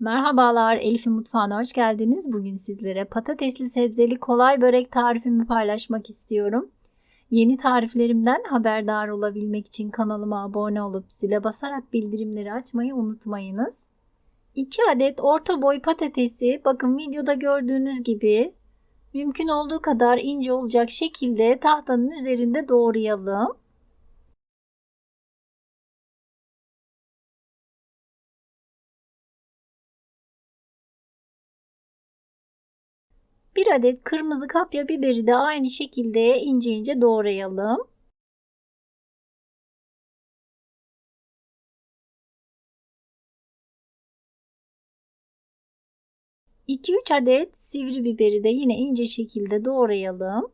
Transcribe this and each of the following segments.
Merhabalar, Elif'in mutfağına hoş geldiniz. Bugün sizlere patatesli sebzeli kolay börek tarifimi paylaşmak istiyorum. Yeni tariflerimden haberdar olabilmek için kanalıma abone olup zile basarak bildirimleri açmayı unutmayınız. 2 adet orta boy patatesi bakın videoda gördüğünüz gibi mümkün olduğu kadar ince olacak şekilde tahtanın üzerinde doğrayalım. 1 adet kırmızı kapya biberi de aynı şekilde ince ince doğrayalım. İki üç adet sivri biberi de yine ince şekilde doğrayalım.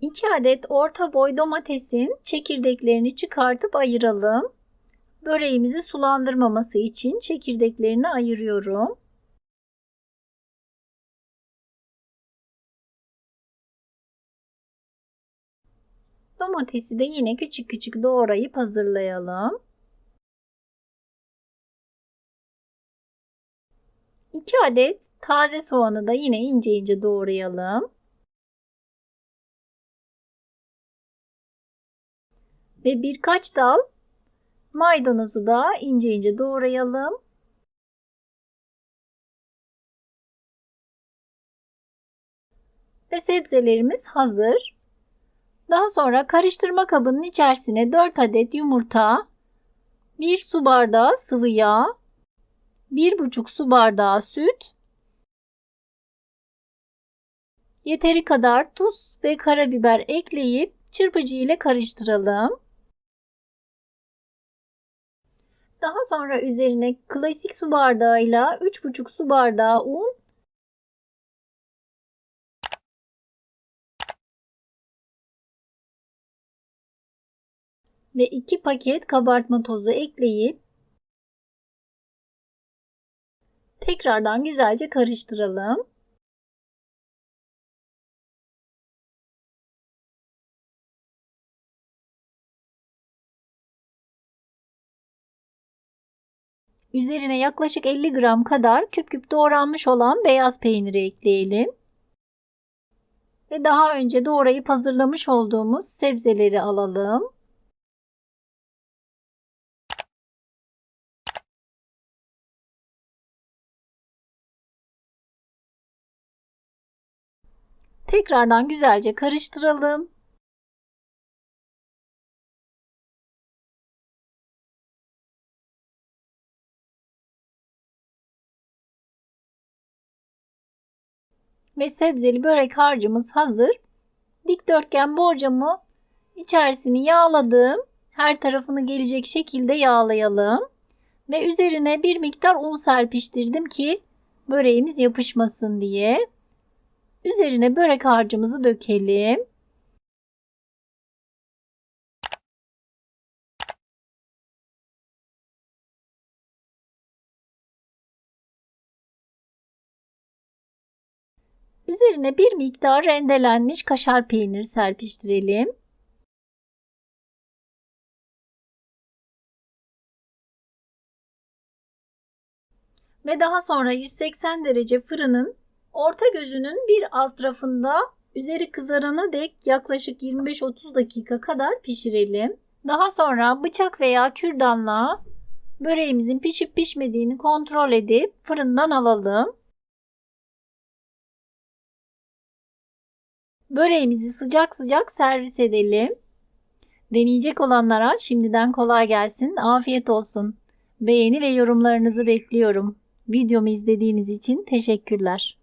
İki adet orta boy domatesin çekirdeklerini çıkartıp ayıralım. Böreğimizi sulandırmaması için çekirdeklerini ayırıyorum. Domatesi de yine küçük küçük doğrayıp hazırlayalım. 2 adet taze soğanı da yine ince ince doğrayalım. Ve birkaç dal Maydanozu da ince ince doğrayalım. Ve sebzelerimiz hazır. Daha sonra karıştırma kabının içerisine 4 adet yumurta, 1 su bardağı sıvı yağ, 1,5 su bardağı süt, yeteri kadar tuz ve karabiber ekleyip çırpıcı ile karıştıralım. Daha sonra üzerine klasik su bardağıyla 3,5 su bardağı un ve 2 paket kabartma tozu ekleyip tekrardan güzelce karıştıralım. Üzerine yaklaşık 50 gram kadar küp küp doğranmış olan beyaz peyniri ekleyelim. Ve daha önce doğrayıp hazırlamış olduğumuz sebzeleri alalım. Tekrardan güzelce karıştıralım. Ve sebzeli börek harcımız hazır. Dikdörtgen borcamı içerisini yağladım. Her tarafını gelecek şekilde yağlayalım. Ve üzerine bir miktar un serpiştirdim ki böreğimiz yapışmasın diye. Üzerine börek harcımızı dökelim. Üzerine bir miktar rendelenmiş kaşar peyniri serpiştirelim. Ve daha sonra 180 derece fırının orta gözünün bir alt tarafında üzeri kızarana dek yaklaşık 25-30 dakika kadar pişirelim. Daha sonra bıçak veya kürdanla böreğimizin pişip pişmediğini kontrol edip fırından alalım. Böreğimizi sıcak sıcak servis edelim. Deneyecek olanlara şimdiden kolay gelsin, afiyet olsun. Beğeni ve yorumlarınızı bekliyorum. Videomu izlediğiniz için teşekkürler.